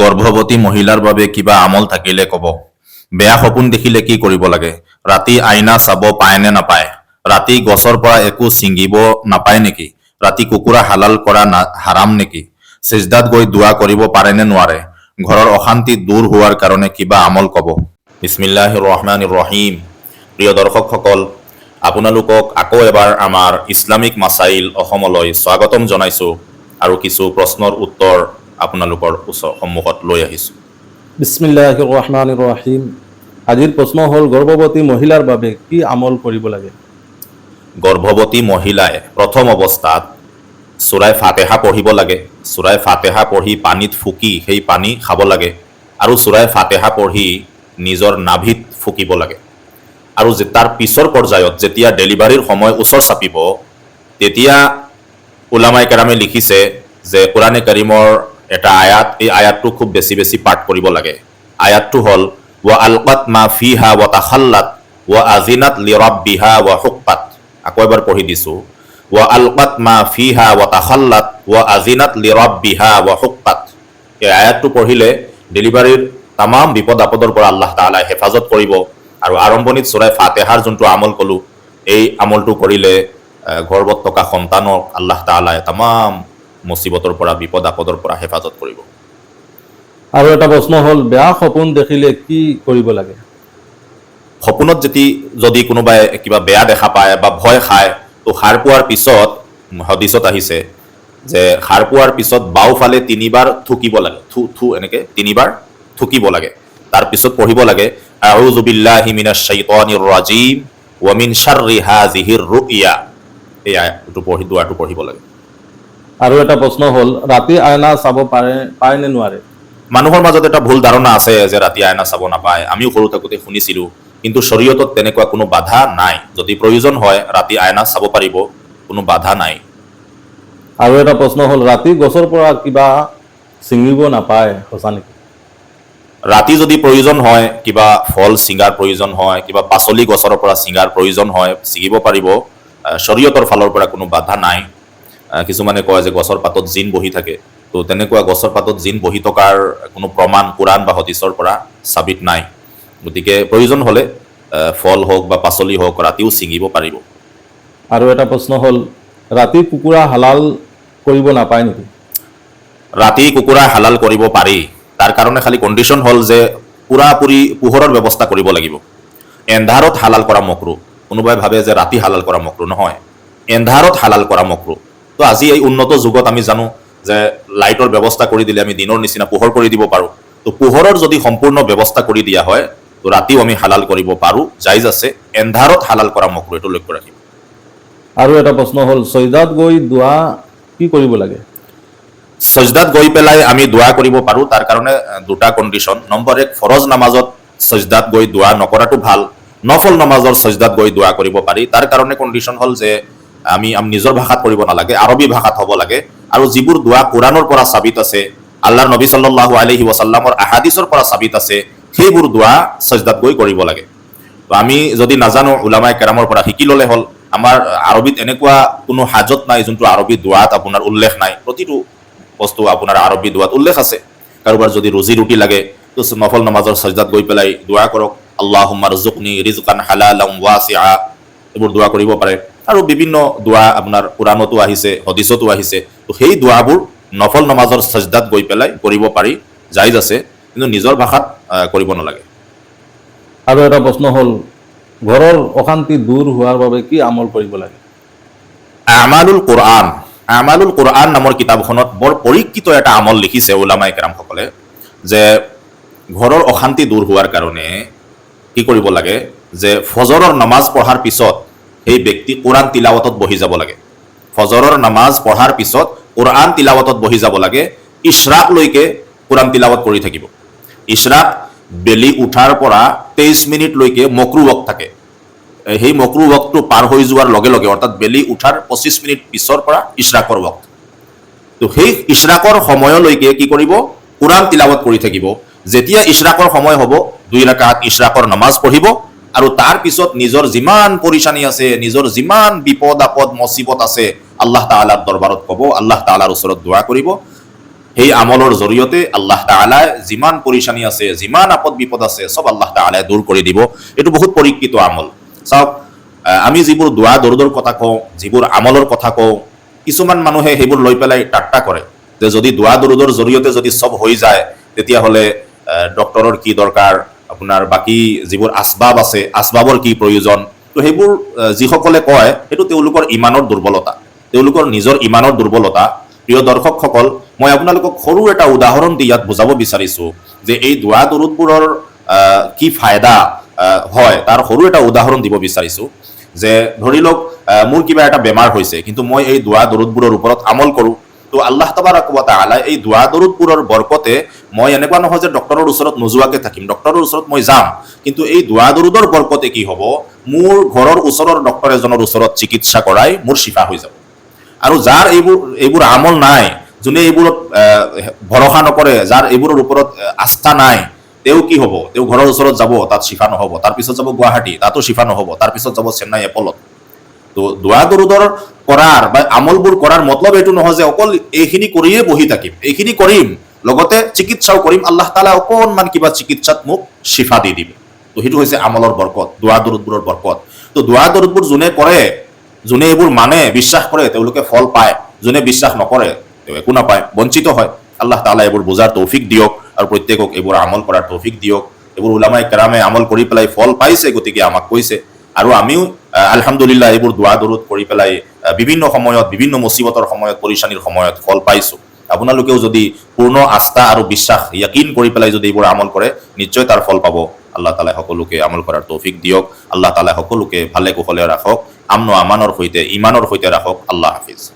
গৰ্ভৱতী মহিলাৰ বাবে কিবা আমল থাকিলে ক'ব। বেয়া সপোন দেখিলে কি কৰিব লাগে? ৰাতি আইনা চাব পায় নে নাপায়? ৰাতি গছৰ পৰা একো ছিঙিব নাপায় নেকি? ৰাতি কুকুৰা হালাল কৰা হাৰাম নেকি? চেজদাত গৈ দোৱা কৰিব পাৰে নে নোৱাৰে? ঘৰৰ অশান্তি দূৰ হোৱাৰ কাৰণে কিবা আমল ক'ব। বিছমিল্লাহ ৰহমান ৰহিম। প্ৰিয় দৰ্শকসকল, আপোনালোকক আকৌ এবাৰ আমাৰ ইছলামিক মাছাইল অসমলৈ স্বাগতম জনাইছোঁ আৰু কিছু প্ৰশ্নৰ উত্তৰ আপোনালোকৰ ওচৰ সন্মুখত লৈ আহিছোঁ। বিসমিল্লাহ ৰহমান ৰহিম আজিৰ প্ৰশ্ন হ'ল গৰ্ভৱতী মহিলাৰ বাবে কি আমল কৰিব লাগে? গৰ্ভৱতী মহিলাই প্ৰথম অৱস্থাত চোৰাই ফাতেহা পঢ়িব লাগে। চোৰাই ফাতেহা পঢ়ি পানীত ফুকি সেই পানী খাব লাগে আৰু চোৰাই ফাতেহা পঢ়ি নিজৰ নাভিত ফুকিব লাগে। আৰু যে তাৰ পিছৰ পৰ্যায়ত যেতিয়া ডেলিভাৰীৰ সময় ওচৰ চাপিব তেতিয়া ওলামাই কেৰামে লিখিছে যে কোৰাণে কৰিমৰ এটা আয়াত, এই আয়াতটো খুব বেছি বেছি পাঠ কৰিব লাগে। আয়াতটো হ'ল ৱা আলকাত মা ফিহা ৱা তাখাল্লাত ৱা আজিনাত লিৰাব্বিহা ৱা হুক্কাত। আকৌ এবাৰ পঢ়ি দিছোঁ ৱা আলকাত মা ফিহা ৱা তাখাল্লাত ৱা আজিনাত লিৰাব্বিহা ৱা হুক্কাত। এই আয়াতটো পঢ়িলে ডেলিভাৰীৰ তামাম বিপদ আপদৰ পৰা আল্লাহ তালাই হেফাজত কৰিব। আৰু আৰম্ভণিত চৰাই ফাতেহাৰ যোনটো আমল ক'লোঁ, এই আমলটো কৰিলে গৰ্ভত থকা সন্তানক আল্লাহ তালাই তামাম মুচিবতৰ পৰা বিপদ আপদৰ পৰা হেফাজত কৰিব। আৰু এটা প্ৰশ্ন হ'ল বেয়া সপোন দেখিলে কি কৰিব লাগে? সপোনত যদি যদি কোনোবাই কিবা বেয়া দেখা পায় বা ভয় খায় তো সাৰ পোৱাৰ পিছত হদিছত আহিছে যে সাৰ পোৱাৰ পিছত বাওঁফালে তিনিবাৰ থুকিব লাগে। থু থু এনেকে তিনিবাৰ থুকিব লাগে। তাৰপিছত পঢ়িব লাগে মিনাশ শাইতানিৰ ৰাজিম শাৰৰি হাযিহিৰ এই আয়াতটো পঢ়ি দুৱাটো পঢ়িব লাগে। আৰু এটা প্ৰশ্ন হ'ল ৰাতি আইনা চাব পাৰে পায় নে নোৱাৰে? মানুহৰ মাজত এটা ভুল ধাৰণা আছে যে ৰাতি আইনা চাব নাপায়। আমিও সৰু থাকোঁতে শুনিছিলো কিন্তু শৰীয়তত তেনেকুৱা কোনো বাধা নাই। যদি প্ৰয়োজন হয় ৰাতি আইনা চাব পাৰিব কোনো বাধা নাই। আৰু এটা প্ৰশ্ন হ'ল ৰাতি গছৰ পৰা কিবা ছিঙিব নাপায় সঁচা নেকি? ৰাতি যদি প্ৰয়োজন হয় কিবা ফল ছিঙাৰ প্ৰয়োজন হয় কিবা পাচলি গছৰ পৰা ছিঙাৰ প্ৰয়োজন হয় ছিঙিব পাৰিব। আহ, শৰীয়তৰ ফালৰ পৰা কোনো বাধা নাই। কিছুমানে কয় যে গছৰ পাতত জিন বহি থাকে। তো তেনেকুৱা গছৰ পাতত জিন বহি থকাৰ কোনো প্ৰমাণ কোৰাণ বা হদিছৰ পৰা চাবিত নাই। গতিকে প্ৰয়োজন হ'লে ফল হওক বা পাচলি হওক ৰাতিও ছিঙিব পাৰিব। আৰু এটা প্ৰশ্ন হ'ল ৰাতি কুকুৰা হালাল কৰিব নাপায় নেকি? ৰাতি কুকুৰা হালাল কৰিব পাৰি। তাৰ কাৰণে খালি কণ্ডিশ্যন হ'ল যে পূৰাপুৰি পোহৰৰ ব্যৱস্থা কৰিব লাগিব। এন্ধাৰত হালাল কৰা মকৰু। কোনোবাই ভাবে যে ৰাতি হালাল কৰা মকৰু নহয়। এন্ধাৰত হালাল কৰা মকৰু। তো আজি এই উন্নত যুগত আমি জানো যে লাইটৰ ব্যৱস্থা কৰি দিলে আমি দিনৰ নিচিনা পোহৰ কৰি দিব পাৰোঁ। তো পোহৰৰ যদি সম্পূৰ্ণ ব্যৱস্থা কৰি দিয়া হয় তো ৰাতিও আমি হালাল কৰিব পাৰোঁ। জাইজ আছে এন্ধাৰত হালাল কৰা মকৰু এইটো লক্ষ্য ৰাখিব। আৰু এটা প্ৰশ্ন হ'ল চৈদাত গৈ দোৱা কি কৰিব লাগে? সজদাত গৈ পেলাই আমি দোৱা কৰিব পাৰোঁ তাৰ কাৰণে দুটা কণ্ডিশ্যন। নম্বৰ এক ফৰজ নামাজত সজদাত গৈ দোৱা নকৰাটো ভালো। নফল নামাজৰ সজদাত গৈ দোৱা কৰিব পাৰি। তাৰ কাৰণে কণ্ডিশ্যন হ'ল যে আমি, আম নিজৰ ভাষাত কৰিব নালাগে, আৰবী ভাষাত হ'ব লাগে। আৰু যিবোৰ দোৱা কোৰাণৰ পৰা চাবিত আছে, আল্লাহৰ নবী সাল্লাল্লাহু আলহি ৱাসাল্লামৰ আহাদিছৰ পৰা চাবিত আছে, সেইবোৰ দোৱা সজদাত গৈ কৰিব লাগে। তো আমি যদি নাজানো ওলামাই কেৰামৰ পৰা শিকি ল'লে হ'ল, আমাৰ আৰবীত এনেকুৱা কোনো হাজত নাই যোনটো আৰবী দোৱাত আপোনাৰ উল্লেখ নাই। প্ৰতিটো বস্তু আপোনাৰ আৰবী দোৱাত উল্লেখ আছে। কাৰোবাৰ যদি ৰুজি ৰুটি লাগে, তো নফল নমাজৰ সজদাত গৈ পেলাই দোৱা কৰক আল্লাহ ৰিজুকনি ৰিজকান হালালাম ৱাচিআ এইবোৰ দোৱা কৰিব পাৰে। আৰু বিভিন্ন দোৱা আপোনাৰ কোৰাণতো আহিছে হদিছতো আহিছে। তো সেই দোৱাবোৰ নফল নমাজৰ সজদাত গৈ পেলাই কৰিব পাৰি জাইজ আছে কিন্তু নিজৰ ভাষাত কৰিব নালাগে। আৰু এটা প্ৰশ্ন হ'ল ঘৰৰ অশান্তি দূৰ হোৱাৰ বাবে কি আমল কৰিব লাগে? আমালুল কোৰআন আমালুল কোৰআন নামৰ কিতাপখনত বৰ পৰীক্ষিত এটা আমল লিখিছে ওলামাই কেৰামসকলে যে ঘৰৰ অশান্তি দূৰ হোৱাৰ কাৰণে কি কৰিব লাগে যে ফজৰৰ নামাজ পঢ়াৰ পিছত সেই ব্যক্তি কোৰআন তিলাৱতত বহি যাব লাগে। ফজৰৰ নামাজ পঢ়াৰ পিছত কোৰআন তিলাৱতত বহি যাব লাগে ইছৰাকলৈকে কোৰআন তিলাৱত কৰি থাকিব। ইছৰাক বেলি উঠাৰ পৰা তেইছ মিনিটলৈকে মকৰু ৱক থাকে। সেই মকৰু ৱকটো পাৰ হৈ যোৱাৰ লগে লগে, অৰ্থাৎ বেলি উঠাৰ পঁচিছ মিনিট পিছৰ পৰা ইছৰাকৰ ৱক তো সেই ইছৰাকৰ সময়লৈকে কি কৰিব? কোৰআন তিলাৱত কৰি থাকিব। যেতিয়া ইছৰাকৰ সময় হ'ব, দুই ৰাকাত ইছৰাকৰ নামাজ পঢ়িব আৰু তাৰ পিছত নিজৰ যিমান পৰিচানী আছে, নিজৰ যিমান বিপদ, আপদ, মচিবত আছে, আল্লাহ তালাৰ দৰবাৰত ক'ব, আল্লাহ তালাৰ ওচৰত দোৱা কৰিব। সেই আমলৰ জৰিয়তে আল্লাহ তালাই যিমান পৰিচানী আছে, যিমান আপদ, বিপদ আছে, চব আল্লাহ তালাই দূৰ কৰি দিব। এইটো বহুত পৰীক্ষিত আমল। চাওক আমি যিবোৰ দোৱা দৰদৰ কথা কওঁ, যিবোৰ আমলৰ কথা কওঁ, কিছুমান মানুহে সেইবোৰ লৈ পেলাই টাট্টা কৰে, যে যদি দোৱা দৰদৰ জৰিয়তে যদি চব হৈ যায়, তেতিয়াহ'লে ডক্তৰৰ কি দৰকাৰ আপোনাৰ বাকী যিবোৰ আচবাব আছে আচবাবৰ কি প্ৰয়োজন? তো সেইবোৰ যিসকলে কয়, সেইটো তেওঁলোকৰ ইমানৰ দুৰ্বলতা। তেওঁলোকৰ নিজৰ ইমানৰ দুৰ্বলতা। প্ৰিয় দৰ্শকসকল, মই আপোনালোকক সৰু এটা উদাহৰণ দি ইয়াত বুজাব বিচাৰিছোঁ যে এই দোৱা দৰুদবোৰৰ কি ফায়দা হয়, তাৰ সৰু এটা উদাহৰণ দিব বিচাৰিছোঁ যে ধৰি লওক মোৰ কিবা এটা বেমাৰ হৈছে, কিন্তু মই এই দোৱা দৰুদবোৰৰ ওপৰত আমল কৰোঁ। তো আল্লাহ তাবাৰাক ওয়া তাআলা এই দোৱা দৰুদবোৰৰ বৰকতে মই এনেকুৱা নহয় যে ডক্তৰৰ ওচৰত নোযোৱাকে থাকিম ডক্তৰৰ ওচৰত মই যাম। কিন্তু এই দোৱা দৰুদৰ বৰকতে কি হ'ব? মোৰ ঘৰৰ ওচৰৰ ডক্তৰ এজনৰ ওচৰত চিকিৎসা কৰাই মোৰ শিফা হৈ যাব। আৰু যাৰ এইবোৰ এইবোৰ আমল নাই, যোনে এইবোৰত ভৰসা নকৰে, যাৰ এইবোৰৰ ওপৰত আস্থা নাই, তেওঁ কি হ'ব? তেওঁ ঘৰৰ ওচৰত যাব, তাত শিফা নহ'ব। তাৰপিছত যাব গুৱাহাটী, তাতো শিফা নহ'ব। তাৰপিছত যাব চেন্নাই, এপলত। তো দোৱা দৰুদৰ কৰাৰ বা আমলবোৰ কৰাৰ মতলব এইটো নহয় যে অকল এইখিনি কৰিয়ে বহি থাকিম, এইখিনি কৰিম, লগতে চিকিৎসাও কৰিম, আল্লাহ তালা অকণমান কিবা চিকিৎসাত মোক শিফা দি দিব। তো সেইটো হৈছে আমলৰ বৰকত, দোৱা দৰুদবোৰৰ বৰকত। তো দোৱা দৰুদবোৰ যোনে কৰে, যোনে এইবোৰ মানে বিশ্বাস কৰে, তেওঁলোকে ফল পায়, যোনে বিশ্বাস নকৰে, তেওঁ একো নাপায়, বঞ্চিত হয়। আল্লাহ তালা এইবোৰ বুজাৰ তৌফিক দিয়ক আৰু প্ৰত্যেকক এইবোৰ আমল কৰাৰ তৌফিক দিয়ক। এইবোৰ ওলামাই কেৰামে আমল কৰি পেলাই ফল পাইছে, গতিকে আমাক কৈছে। আৰু আমিও আলহামদুলিল্লাহ এইবোৰ দোৱা দৰুদ কৰি পেলাই বিভিন্ন সময়ত, বিভিন্ন মুচিবতৰ সময়ত পৰিচানীৰ সময়ত ফল পাইছোঁ। আপোনালোকেও যদি পূৰ্ণ আস্থা আৰু বিশ্বাস য়াকিন কৰি পেলাই যদি এইবোৰ আমল কৰে, নিশ্চয় তাৰ ফল পাব। আল্লাহ তালাই সকলোকে আমল কৰাৰ তৌফিক দিয়ক। আল্লাহ তালাই সকলোকে ভালে কুশলে ৰাখক। আমন আমানৰ সৈতে, ইমানৰ সৈতে ৰাখক। আল্লাহ হাফিজ।